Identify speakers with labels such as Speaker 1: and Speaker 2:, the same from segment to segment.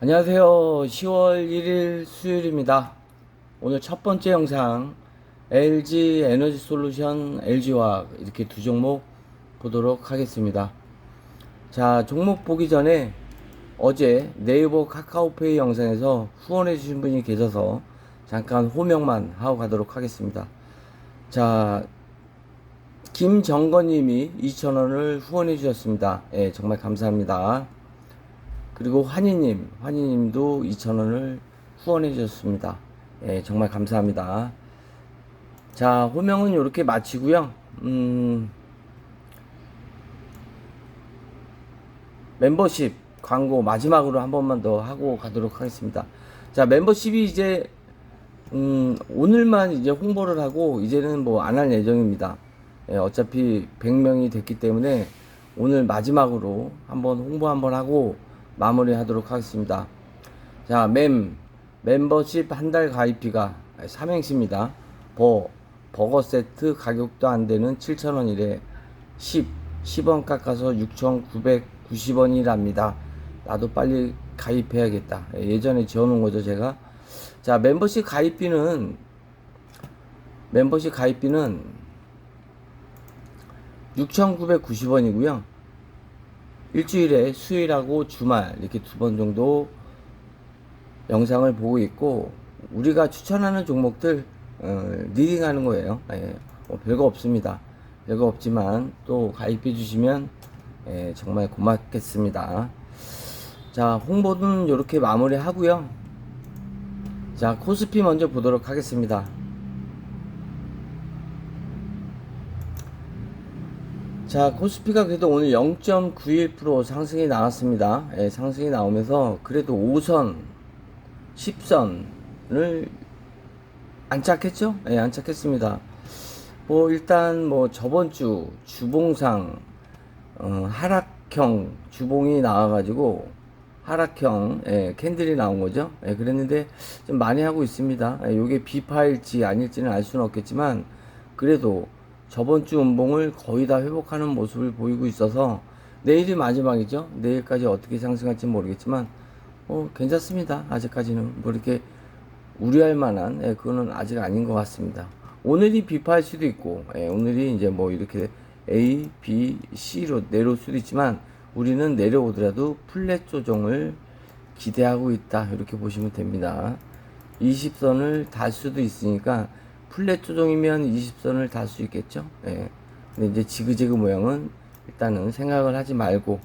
Speaker 1: 안녕하세요. 10월 1일 수요일입니다. 오늘 첫 번째 영상 LG 에너지 솔루션 LG화학 이렇게 두 종목 보도록 하겠습니다. 자, 종목 보기 전에 어제 네이버 카카오페이 영상에서 후원해 주신 분이 계셔서 잠깐 호명만 하고 가도록 하겠습니다. 자, 김정건 님이 2,000원을 후원해 주셨습니다. 예, 정말 감사합니다. 그리고 환희님, 환희님도 2,000원을 후원해 주셨습니다. 예, 정말 감사합니다. 자, 호명은 이렇게 마치고요. 음, 멤버십 광고 마지막으로 한 번만 더 하고 가도록 하겠습니다. 자, 멤버십이 이제 음, 오늘만 이제 홍보를 하고 이제는 뭐 안 할 예정입니다. 예, 어차피 100명이 됐기 때문에 오늘 마지막으로 한번 홍보 한번 하고 마무리 하도록 하겠습니다. 자, 멤, 멤버십 한 달 가입비가 삼행시입니다. 버, 버거 세트 가격도 안 되는 7,000원이래. 10, 10원 깎아서 6,990원이랍니다. 나도 빨리 가입해야겠다. 예, 예전에 지어놓은 거죠, 제가. 자, 멤버십 가입비는, 멤버십 가입비는 6,990원이고요. 일주일에 수요일하고 주말 이렇게 두 번 정도 영상을 보고 있고 우리가 추천하는 종목들 어, 리딩하는 거예요. 예, 뭐 별거 없습니다. 별거 없지만 또 가입해 주시면 예, 정말 고맙겠습니다. 자 홍보는 이렇게 마무리 하고요. 자 코스피 먼저 보도록 하겠습니다. 자, 코스피가 그래도 오늘 0.91% 상승이 나왔습니다. 예, 상승이 나오면서 그래도 5선, 10선을 안착했죠? 예, 안착했습니다. 뭐, 일단 뭐 저번 주 주봉상, 어, 하락형 주봉이 나와가지고 하락형, 예, 캔들이 나온 거죠. 예, 그랬는데 좀 많이 하고 있습니다. 예, 요게 비파일지 아닐지는 알 수는 없겠지만 그래도 저번 주 운봉을 거의 다 회복하는 모습을 보이고 있어서 내일이 마지막이죠. 내일까지 어떻게 상승할지 모르겠지만 어, 괜찮습니다. 아직까지는 뭐 이렇게 우려할 만한 예, 그거는 아직 아닌 것 같습니다. 오늘이 비파일 수도 있고 예, 오늘이 이제 뭐 이렇게 A, B, C로 내려올 수도 있지만 우리는 내려오더라도 플랫 조정을 기대하고 있다 이렇게 보시면 됩니다. 20선을 달 수도 있으니까 플랫 조정이면 20선을 달 수 있겠죠. 예. 근데 이제 지그재그 모양은 일단은 생각을 하지 말고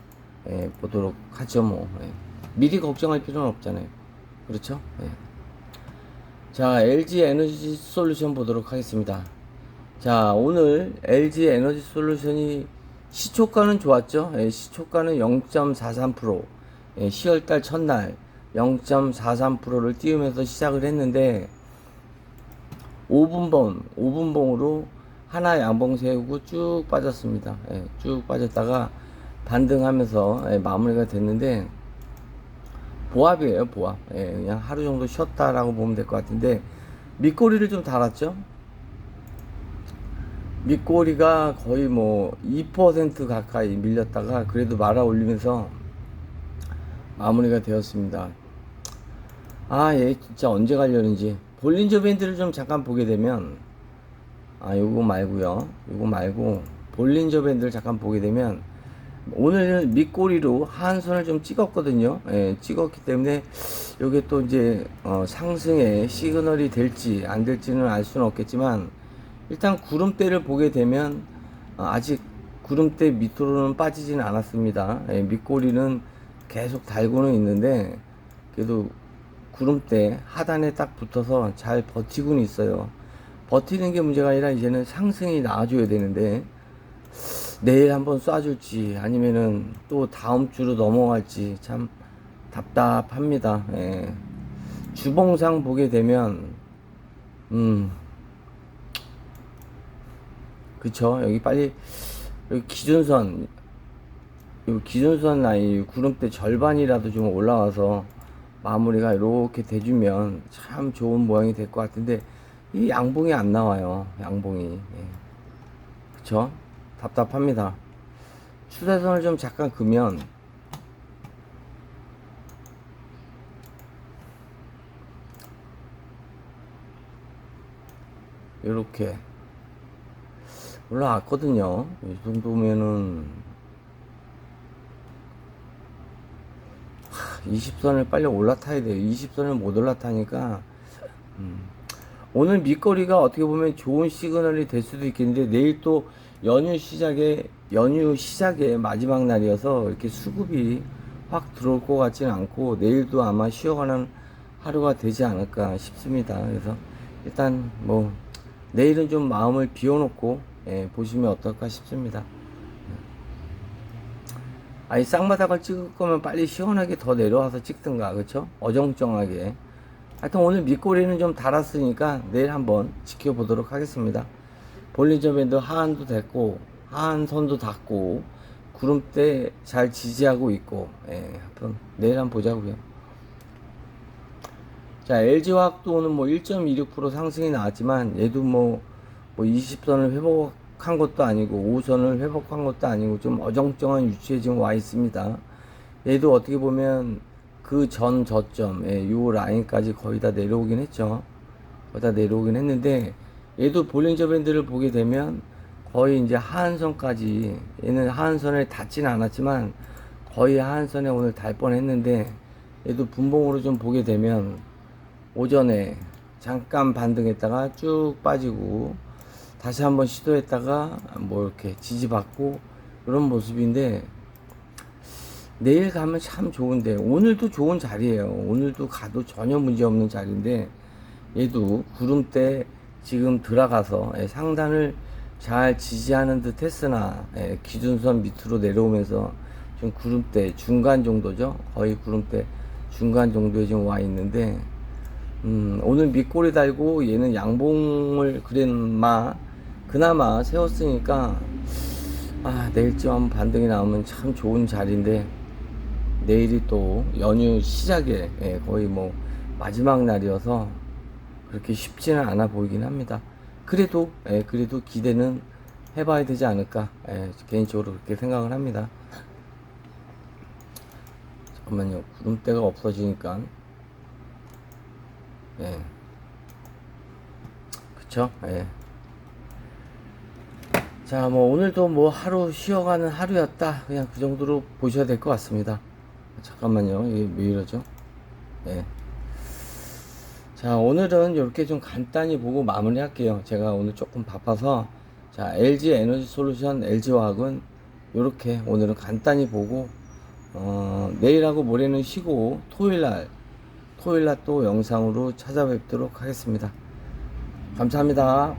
Speaker 1: 예, 보도록 하죠. 뭐 예. 미리 걱정할 필요는 없잖아요. 그렇죠? 예. 자, LG 에너지 솔루션 보도록 하겠습니다. 자, 오늘 LG 에너지 솔루션이 시초가는 좋았죠. 예, 시초가는 0.43%, 예, 10월달 첫날 0.43%를 띄우면서 시작을 했는데 5분봉, 5분봉으로 하나 양봉 세우고 쭉 빠졌습니다. 예, 쭉 빠졌다가 반등하면서 예, 마무리가 됐는데 보합이에요, 보합. 예, 그냥 하루 정도 쉬었다라고 보면 될 것 같은데 밑꼬리를 좀 달았죠. 밑꼬리가 거의 뭐 2% 가까이 밀렸다가 그래도 말아 올리면서 마무리가 되었습니다. 아, 얘 진짜 언제 가려는지. 볼린저 밴드를 좀 잠깐 보게 되면, 아, 요거 말고요 요거 말고, 볼린저 밴드를 잠깐 보게 되면, 오늘은 밑꼬리로 하한선을 좀 찍었거든요. 예, 찍었기 때문에, 요게 또 이제, 어, 상승의 시그널이 될지 안 될지는 알 수는 없겠지만, 일단 구름대를 보게 되면, 어, 아직 구름대 밑으로는 빠지지는 않았습니다. 예, 밑꼬리는 계속 달고는 있는데, 그래도 구름대 하단에 딱 붙어서 잘 버티고는 있어요. 버티는 게 문제가 아니라 이제는 상승이 나와줘야 되는데 내일 한번 쏴줄지 아니면은 또 다음 주로 넘어갈지 참 답답합니다. 예. 주봉상 보게 되면 음 그쵸 여기 빨리 여기 기준선 이 기준선 라인 구름대 절반이라도 좀 올라와서 마무리가 이렇게 돼주면 참 좋은 모양이 될 것 같은데 이 양봉이 안 나와요 양봉이. 예. 그쵸? 답답합니다. 추세선을 좀 잠깐 그면 이렇게 올라왔거든요. 이 정도면은 20선을 빨리 올라타야 돼요. 20선을 못 올라타니까 음, 오늘 밑거리가 어떻게 보면 좋은 시그널이 될 수도 있겠는데 내일 또 연휴 시작에 연휴 시작의 마지막 날이어서 이렇게 수급이 확 들어올 것 같지는 않고 내일도 아마 쉬어가는 하루가 되지 않을까 싶습니다. 그래서 일단 뭐 내일은 좀 마음을 비워놓고 예, 보시면 어떨까 싶습니다. 아니 쌍바닥을 찍을 거면 빨리 시원하게 더 내려와서 찍든가 그쵸? 어정쩡하게. 하여튼 오늘 밑꼬리는 좀 달았으니까 내일 한번 지켜보도록 하겠습니다. 볼리저 밴드 하한도 됐고 하한선도 닿고 구름대 잘 지지하고 있고 예, 하여튼 내일 한번 보자고요. 자 LG화학도 오늘 뭐 1.26% 상승이 나왔지만 얘도 뭐, 뭐 20선을 회복 한 것도 아니고 5선을 회복한 것도 아니고 좀 어정쩡한 위치에 지금 와 있습니다. 얘도 어떻게 보면 그 전 저점, 예, 요 라인까지 거의 다 내려오긴 했죠. 거의 다 내려오긴 했는데 얘도 볼링저 밴드를 보게 되면 거의 이제 하한선까지 얘는 하한선에 닿지는 않았지만 거의 하한선에 오늘 달 뻔했는데 얘도 분봉으로 좀 보게 되면 오전에 잠깐 반등했다가 쭉 빠지고 다시 한번 시도했다가 뭐 이렇게 지지받고 그런 모습인데 내일 가면 참 좋은데 오늘도 좋은 자리예요. 오늘도 가도 전혀 문제 없는 자리인데 얘도 구름대 지금 들어가서 예, 상단을 잘 지지하는 듯 했으나 예, 기준선 밑으로 내려오면서 좀 구름대 중간 정도죠. 거의 구름대 중간 정도에 지금 와 있는데 음, 오늘 밑꼬리 달고 얘는 양봉을 그랜마 그나마 세웠으니까 아 내일쯤 반등이 나오면 참 좋은 자리인데 내일이 또 연휴 시작에 예, 거의 뭐 마지막 날이어서 그렇게 쉽지는 않아 보이긴 합니다. 그래도 예, 그래도 기대는 해봐야 되지 않을까 예, 개인적으로 그렇게 생각을 합니다. 잠깐만요 구름대가 없어지니까 예. 그쵸? 예. 자, 뭐, 오늘도 뭐 하루 쉬어가는 하루였다. 그냥 그 정도로 보셔야 될 것 같습니다. 잠깐만요. 이게 왜 이러죠? 예. 자, 오늘은 이렇게 좀 간단히 보고 마무리 할게요. 제가 오늘 조금 바빠서. 자, LG 에너지 솔루션 LG화학은 이렇게 오늘은 간단히 보고, 어, 내일하고 모레는 쉬고, 토요일 날, 토요일 날 또 영상으로 찾아뵙도록 하겠습니다. 감사합니다.